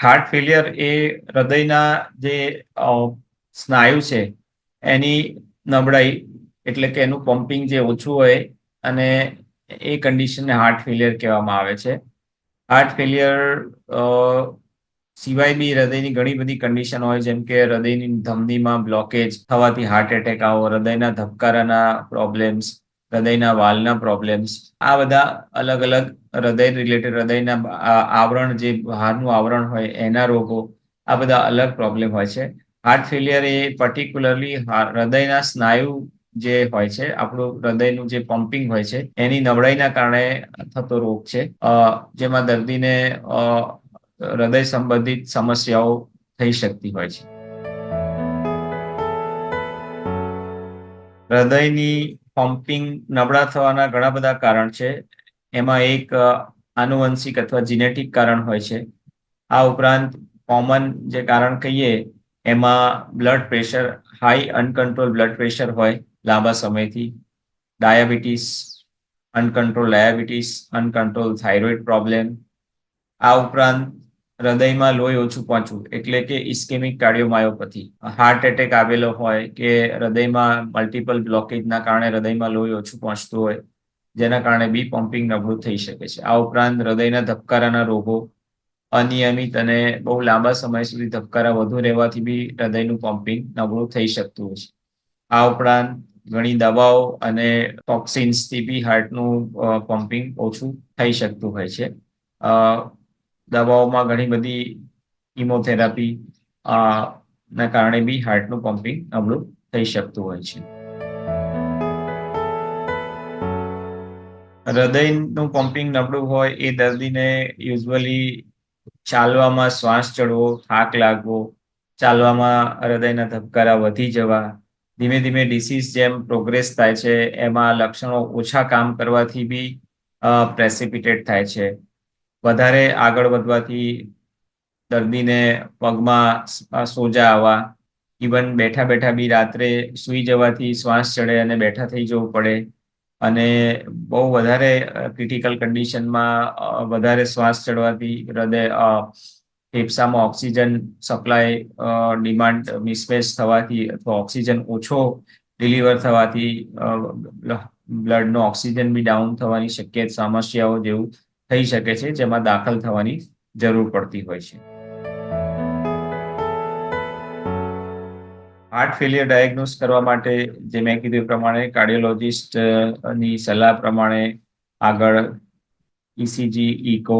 Heart failure એ હૃદયના જે સ્નાયુ છે, એની નબળાઈ એટલે કે એનું પમ્પિંગ જે ઓછું હોય અને એ કન્ડિશનને હાર્ટ ફેલિયર કહેવામાં આવે છે. હાર્ટ ફેલિયર સિવાય બી હૃદયની ઘણી બધી કન્ડિશન હોય, જેમ કે હૃદયની ધમનીમાં બ્લોકેજ થવાથી હાર્ટ એટેક આવો, હૃદયના ધબકારાના પ્રોબ્લેમ્સ હૃદયના વાલના પ્રોબ્લેમ્સ આ બધા અલગ અલગ હૃદય રિલેટેડ હૃદયના આવરણ જે બહારનું આવરણ હોય એના રોગો, આ બધા અલગ પ્રોબ્લેમ હોય છે. હાર્ટ ફેલિયર એ પર્ટિક્યુલરલી હૃદયના સ્નાયુ જે હોય છે, આપણું હૃદયનું જે પમ્પિંગ હોય છે, એની નબળાઈના કારણે થતો રોગ છે. જેમાં દર્દીને હૃદય સંબંધિત સમસ્યાઓ થઈ શકતી હોય છે. હૃદયની પમ્પિંગ નબળા થવાના ઘણા બધા કારણ છે. એમાં એક આનુવંશિક અથવા જીનેટિક કારણ હોય છે. આ ઉપરાંત કોમન જે કારણ કહીએ, એમાં blood pressure high uncontrol blood pressure હોય લાંબા સમયથી. Diabetes uncontrol diabetes uncontrol thyroid problem આ ઉપરાંત હૃદયમાં લોહી ઓછું પહોંચવું, એટલે કે ઇસ્કેમિક કાર્ડિયોમાયોપથી. હાર્ટ એટેક આવેલો હોય કે હૃદયમાં મલ્ટિપલ બ્લોકેજના કારણે હૃદયમાં લોહી ઓછું પહોંચતું હોય, જેના કારણે બી પમ્પિંગ નબળું થઈ શકે છે. આ ઉપરાંત હૃદયના ધબકારાના રોગો, અનિયમિત અને બહુ લાંબા સમય સુધી ધબકારા વધુ રહેવાથી બી હૃદયનું પમ્પિંગ નબળું થઈ શકતું હોય છે. આ ઉપરાંત ઘણી દવાઓ અને ટોક્સિન્સથી બી હાર્ટનું પમ્પિંગ ઓછું થઈ શકતું હોય છે. દવાઓમાં ઘણી બધી ઇમોથેરાપી ના કારણે બી હાર્ટનું પમ્પિંગ નબળું થઈ શકતું હોય છે. હૃદયનું પમ્પિંગ નબળું હોય એ દર્દીને યુઝવલી ચાલવામાં શ્વાસ ચડવો, થાક લાગવો, ચાલવામાં હૃદયના ધબકારા વધી જવા, ધીમે ધીમે ડિસીઝ જેમ પ્રોગ્રેસ થાય છે, એમાં લક્ષણો ઓછા કામ કરવાથી બી પ્રેસિપિટેટ થાય છે. વધારે આગળ વધવાથી દર્દીને પગમાં સોજા આવવા ઇવન બેઠા બેઠા બી રાત્રે સૂઈ જવાથી શ્વાસ ચડે અને બેઠા થઈ જવું પડે. અને બહુ વધારે ક્રિટિકલ કન્ડિશનમાં વધારે શ્વાસ ચડવાથી હૃદય ફેફસામાં ઓક્સિજન સપ્લાય ડિમાન્ડ મિસમેચ થવાથી અથવા ઓક્સિજન ઓછો ડિલિવર થવાથી બ્લડનો ઓક્સિજન બી ડાઉન થવાની શક્યતા, સમસ્યાઓ જેવું થઈ શકે છે, જેમાં દાખલ થવાની જરૂર પડતી હોય છે. હાર્ટ ફેલિયર ડાયગ્નોસ કરવા માટે જે મેં કીધું પ્રમાણે કાર્ડિયોલોજિસ્ટની સલાહ પ્રમાણે આગળ ઇસીજી ઇકો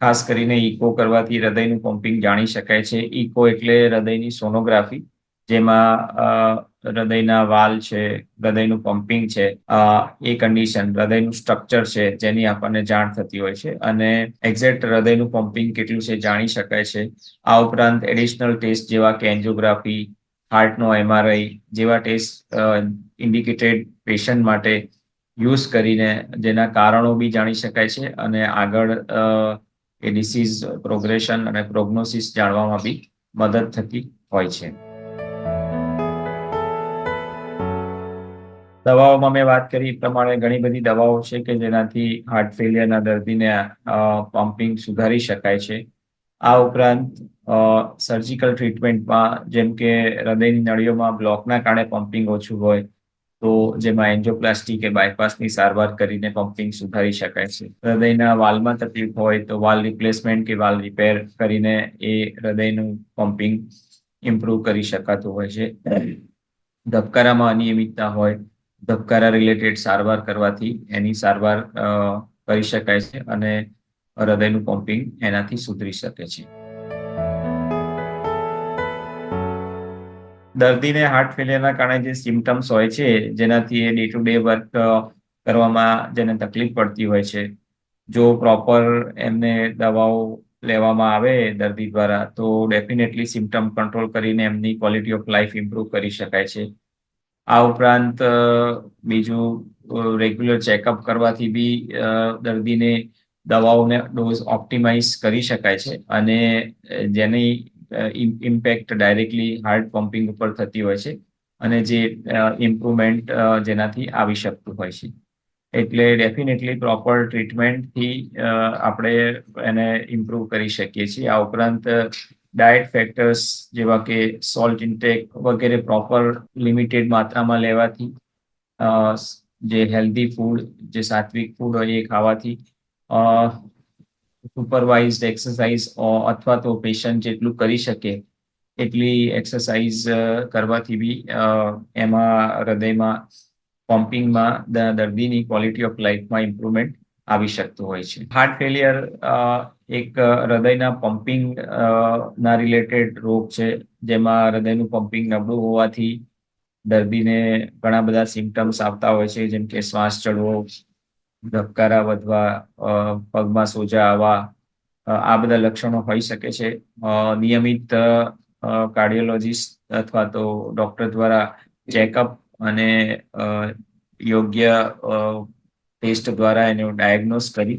ખાસ કરીને ઇકો કરવાથી હૃદયનું પમ્પિંગ જાણી શકાય છે. ઇકો એટલે હૃદયની સોનોગ્રાફી જેમાં હૃદયના વાલ છે, હૃદયનું પમ્પિંગ છે એ કન્ડિશન હૃદયનું સ્ટ્રક્ચર છે, જેની આપણને જાણ થતી હોય છે. અને એક્ઝેક્ટ હૃદયનું પમ્પિંગ કેટલું છે જાણી શકાય છે. આ ઉપરાંત એડિશનલ ટેસ્ટ જેવા કે એન્જિયોગ્રાફી હાર્ટનો એમઆરઆઈ જેવા ટેસ્ટ ઇન્ડિકેટેડ પેશન્ટ માટે યુઝ કરીને જેના કારણો બી જાણી શકાય છે અને આગળ એ ડિસીઝ પ્રોગ્રેશન અને પ્રોગ્નોસિસ જાણવામાં બી મદદ થતી હોય છે. દવાઓમાં મેં વાત કરી એ પ્રમાણે ઘણી બધી દવાઓ છે કે જેનાથી હાર્ટ ફેલિયરના દર્દીને પમ્પિંગ સુધારી શકાય છે. આ ઉપરાંત સર્જિકલ ટ્રીટમેન્ટમાં જેમ કે હૃદયની નળીઓમાં બ્લોકના કારણે પમ્પિંગ ઓછું હોય, તો જેમાં એન્જોપ્લાસ્ટી કે બાયપાસની સારવાર કરીને પમ્પિંગ સુધારી શકાય છે. હૃદયના વાલમાં તકલીફ હોય તો વાલ રિપ્લેસમેન્ટ કે વાલ રિપેર કરીને એ હૃદયનું પમ્પિંગ ઇમ્પ્રૂવ કરી શકાતું હોય છે. ધબકારામાં અનિયમિતતા હોય ધબકારા રિલેટેડ સારવાર કરવાથી એની સારવાર કરી શકાય છે અને હૃદયનું પમ્પિંગ એનાથી સુધરી શકે છે. દર્દીને હાર્ટ ફેલિયરના કારણે જે સિમ્ટમ્સ હોય છે, જેનાથી એ ડે ટુ ડે વર્ક કરવામાં જેને તકલીફ પડતી હોય છે. જો પ્રોપર એમને દવાઓ લેવામાં આવે દર્દી દ્વારા, તો ડેફિનેટલી સિમ્ટમ કંટ્રોલ કરીને એમની ક્વોલિટી ઓફ લાઈફ ઇમ્પ્રૂવ કરી શકાય છે. આ ઉપરાંત બીજું રેગ્યુલર ચેકઅપ કરવાથી બી દર્દીને દવાઓને ડોઝ ઓપ્ટિમાઇઝ કરી શકાય છે અને જેની ઇમ્પેક્ટ ડાયરેક્ટલી હાર્ટ પમ્પિંગ ઉપર થતી હોય છે અને જે ઇમ્પ્રુવમેન્ટ જેનાથી આવી શકતું હોય છે. એટલે ડેફિનેટલી પ્રોપર ટ્રીટમેન્ટથી આપણે એને ઇમ્પ્રુવ કરી શકીએ છીએ. આ ઉપરાંત ડાયટ ફેક્ટર્સ જેવા કે સોલ્ટ ઇન્ટેક વગેરે પ્રોપર લિમિટેડ માત્રામાં લેવાથી જે હેલ્ધી ફૂડ જે સાત્વિક ફૂડ હોય એ ખાવાથી સુપરવાઇઝડ એક્સરસાઇઝ અથવા તો પેશન્ટ જેટલું કરી શકે, એટલી એક્સરસાઇઝ કરવાથી બી એમાં હૃદયમાં પમ્પિંગમાં દર્દીની ક્વોલિટી ઓફ લાઈફમાં ઇમ્પ્રુવમેન્ટ આવી શકતું હોય છે. હાર્ટ ફેલિયર એક હૃદયના પમ્પિંગ ના રિલેટેડ રોગ છે, જેમાં હૃદયનું પમ્પિંગ નબળું હોવાથી દર્દીને ઘણા બધા સિમ્ટમ્સ આવતા હોય છે, જેમ કે શ્વાસ ચડવો, ધબકારા વધવા પગમાં સોજા આવવા આ બધા લક્ષણો હોઈ શકે છે. નિયમિત કાર્ડિયોલોજીસ્ટ અથવા તો ડોક્ટર દ્વારા ચેકઅપ અને યોગ્ય ટેસ્ટ દ્વારા એનું ડાયગ્નોઝ કરી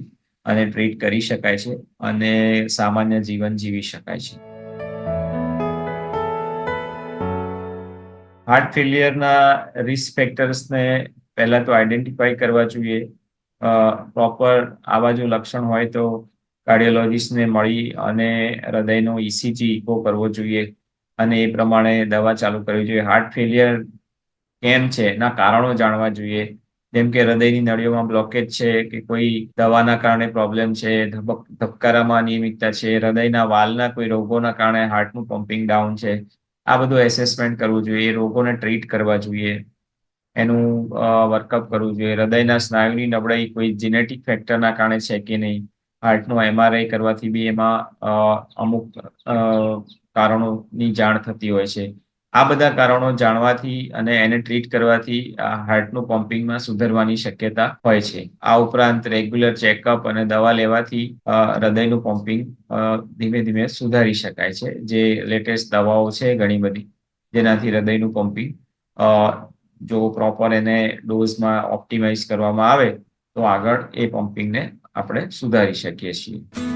અને ટ્રીટ કરી શકાય છે અને સામાન્ય જીવન જીવી શકાય છે. હાર્ટ ફેલિયરના રિસ્ક ફેક્ટર્સને પહેલા તો આઈડેન્ટિફાઈ કરવા જોઈએ. પ્રોપર આવા જો લક્ષણ હોય તો કાર્ડિયોલોજીસ્ટને મળી અને હૃદયનો ઇસીજી ઇકો કરવો જોઈએ અને એ પ્રમાણે દવા ચાલુ કરવી જોઈએ. હાર્ટ ફેલિયર કેમ છે? એના કારણો જાણવા જોઈએ. જેમ કે હૃદયની નળીઓમાં બ્લોકેજ છે, કે કોઈ દવાના કારણે પ્રોબ્લેમ છે, ધબક, ધબકારામાં અનિયમિતતા છે, હૃદયના વાલના કોઈ રોગોના કારણે હાર્ટનું પમ્પિંગ ડાઉન છે, આ બધું એસેસમેન્ટ કરવું જોઈએ, એ રોગોને ટ્રીટ કરવા જોઈએ, એનું વર્કઅપ કરવું જોઈએ. હૃદયના સ્નાયુની નબળાઈ કોઈ જીનેટિક ફેક્ટરના કારણે છે કે નહીં હાર્ટનું એમઆરઆઈ કરવાથી બી એમાં અમુક કારણોની જાણ થતી હોય છે. આ બધા કારણો જાણવાથી અને એને ટ્રીટ કરવાથી આ હાર્ટનું પમ્પિંગમાં સુધરવાની શક્યતા હોય છે. આ ઉપરાંત રેગ્યુલર ચેકઅપ અને દવા લેવાથી હૃદયનું પમ્પિંગ ધીમે ધીમે સુધારી શકાય છે. જે લેટેસ્ટ દવાઓ છે ઘણી બધી, જેનાથી હૃદયનું પમ્પિંગ જો પ્રોપર એને ડોઝમાં ઓપ્ટિમાઇઝ કરવામાં આવે, તો આગળ એ પમ્પિંગને આપણે સુધારી શકીએ છીએ.